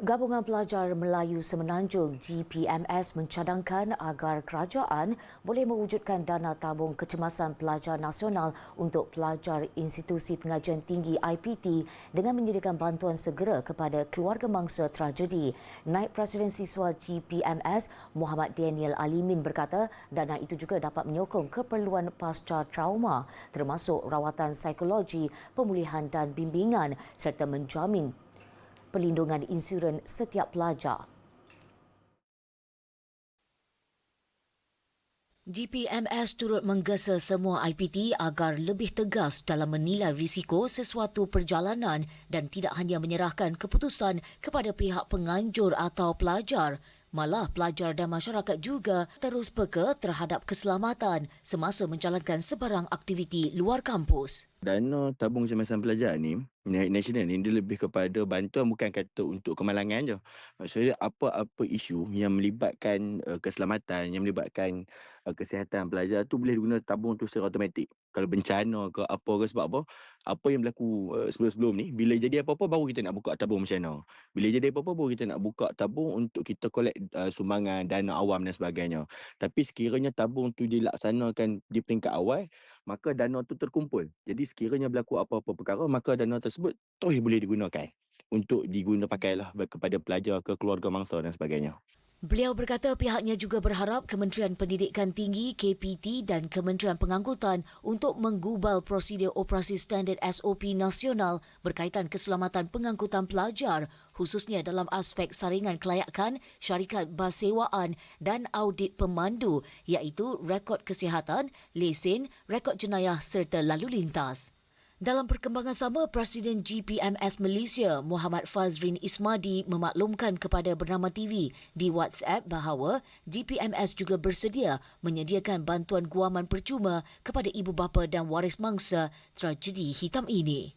Gabungan Pelajar Melayu Semenanjung GPMS mencadangkan agar kerajaan boleh mewujudkan dana tabung kecemasan pelajar nasional untuk pelajar institusi pengajian tinggi IPT dengan menyediakan bantuan segera kepada keluarga mangsa tragedi. Naib Presiden Siswa GPMS Muhammad Daniel Alimin berkata dana itu juga dapat menyokong keperluan pasca trauma termasuk rawatan psikologi, pemulihan dan bimbingan serta menjamin perlindungan insurans setiap pelajar. GPMS turut menggesa semua IPT agar lebih tegas dalam menilai risiko sesuatu perjalanan dan tidak hanya menyerahkan keputusan kepada pihak penganjur atau pelajar. Malah pelajar dan masyarakat juga terus peka terhadap keselamatan semasa menjalankan sebarang aktiviti luar kampus. Dana tabung kecemasan pelajar ni nasional ni dia lebih kepada bantuan bukan kata untuk kemalangan je. Maksudnya apa-apa isu yang melibatkan uh, keselamatan, yang melibatkan uh, kesihatan pelajar tu boleh guna tabung tu secara automatik. Kalau bencana ke apa ke sebab apa, apa yang berlaku uh, sebelum-sebelum ni, bila jadi apa-apa baru kita nak buka tabung bencana. Bila jadi apa-apa baru kita nak buka tabung untuk kita collect uh, sumbangan dana awam dan sebagainya. Tapi sekiranya tabung tu dilaksanakan di peringkat awal, maka dana tu terkumpul. Jadi sekiranya berlaku apa-apa perkara, maka dana tersebut terus boleh digunakan untuk diguna pakailah kepada pelajar ke keluarga mangsa dan sebagainya. Beliau berkata pihaknya juga berharap Kementerian Pendidikan Tinggi KPT dan Kementerian Pengangkutan untuk menggubal prosedur operasi standard SOP nasional berkaitan keselamatan pengangkutan pelajar khususnya dalam aspek saringan kelayakan syarikat bas sewaan dan audit pemandu iaitu rekod kesihatan, lesen, rekod jenayah serta lalu lintas. Dalam perkembangan sama, Presiden GPMS Malaysia Muhammad Fazrin Ismadi memaklumkan kepada Bernama TV di WhatsApp bahawa GPMS juga bersedia menyediakan bantuan guaman percuma kepada ibu bapa dan waris mangsa tragedi hitam ini.